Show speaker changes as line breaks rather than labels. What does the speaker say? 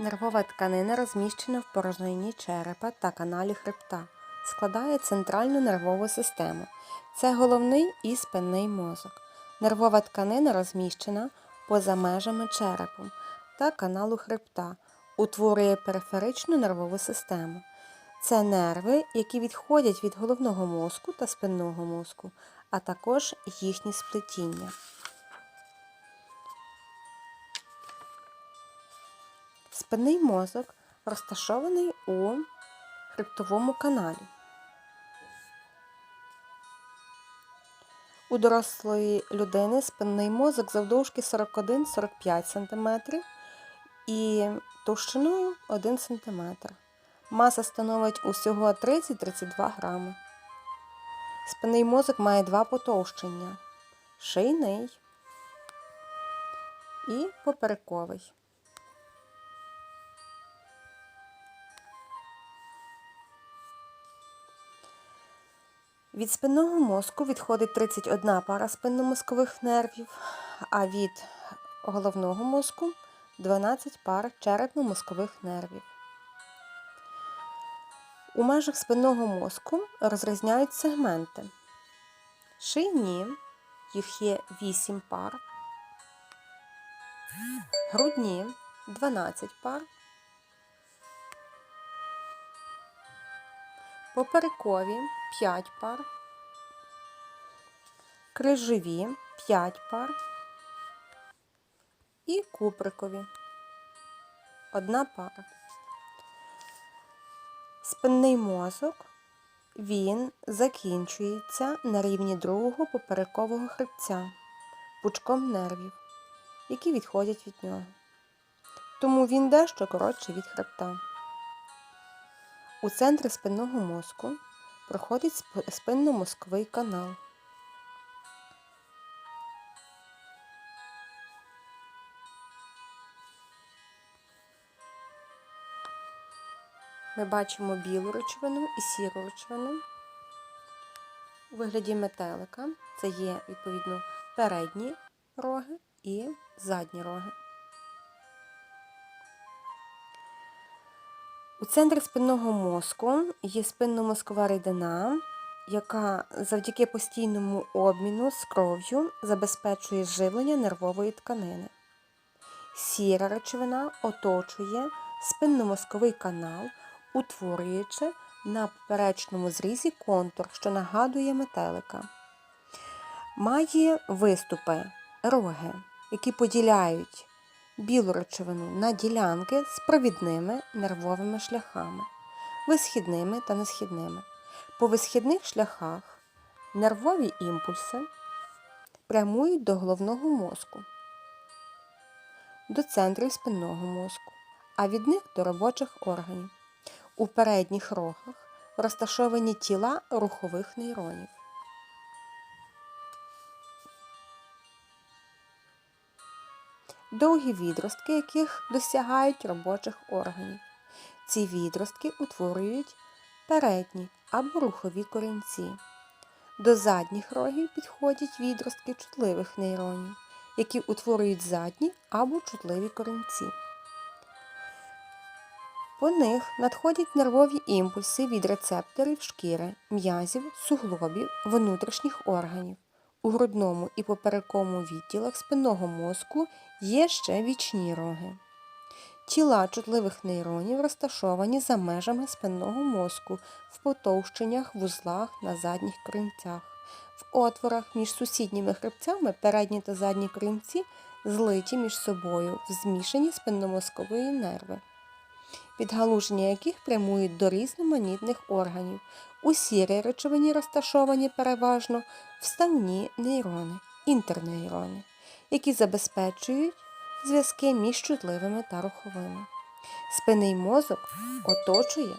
Нервова тканина розміщена в порожнині черепа та каналі хребта, складає центральну нервову систему. Це головний і спинний мозок. Нервова тканина розміщена поза межами черепу та каналу хребта, утворює периферичну нервову систему. Це нерви, які відходять від головного мозку та спинного мозку, а також їхні сплетіння. Спинний мозок розташований у хребтовому каналі. У дорослої людини спинний мозок завдовжки 41-45 см і товщиною 1 см. Маса становить усього 30-32 грами. Спинний мозок має два потовщення шийний і поперековий. Від спинного мозку відходить 31 пара спинномозкових нервів, а від головного мозку 12 пар черепно-мозкових нервів. У межах спинного мозку розрізняють сегменти. Шийні, їх є 8 пар, грудні 12 пар, поперекові 5 пар, крижові 5 пар і куприкові 1 пара. Спинний мозок він закінчується на рівні другого поперекового хребця пучком нервів, які відходять від нього. Тому він дещо коротший від хребта. У центрі спинного мозку проходить сп- спинномозковий канал. Ми бачимо білу речовину і сіру речовину. У вигляді метелика це є відповідно передні роги і задні роги. У центрі спинного мозку є спинномозкова рідина, яка завдяки постійному обміну з кров'ю забезпечує живлення нервової тканини. Сіра речовина оточує спинномозковий канал, утворюючи на поперечному зрізі контур, що нагадує метелика. Має виступи роги, які поділяють білу речовину на ділянки з провідними нервовими шляхами, висхідними та несхідними. По висхідних шляхах нервові імпульси прямують до головного мозку, до центрів спинного мозку, а від них до робочих органів. У передніх рогах розташовані тіла рухових нейронів. Довгі відростки, яких досягають робочих органів. Ці відростки утворюють передні або рухові корінці. До задніх рогів підходять відростки чутливих нейронів, які утворюють задні або чутливі корінці. По них надходять нервові імпульси від рецепторів шкіри, м'язів, суглобів, внутрішніх органів. У грудному і поперековому відділах спинного мозку є ще вічні роги. Тіла чутливих нейронів розташовані за межами спинного мозку в потовщеннях, вузлах на задніх корінцях. В отворах між сусідніми хребцями передні та задні корінці злиті між собою в змішані спинномозкової нерви, підгалуження яких прямують до різноманітних органів. У сірій речовині розташовані переважно вставні нейрони, інтернейрони, які забезпечують зв'язки між чутливими та руховими. Спинний мозок оточує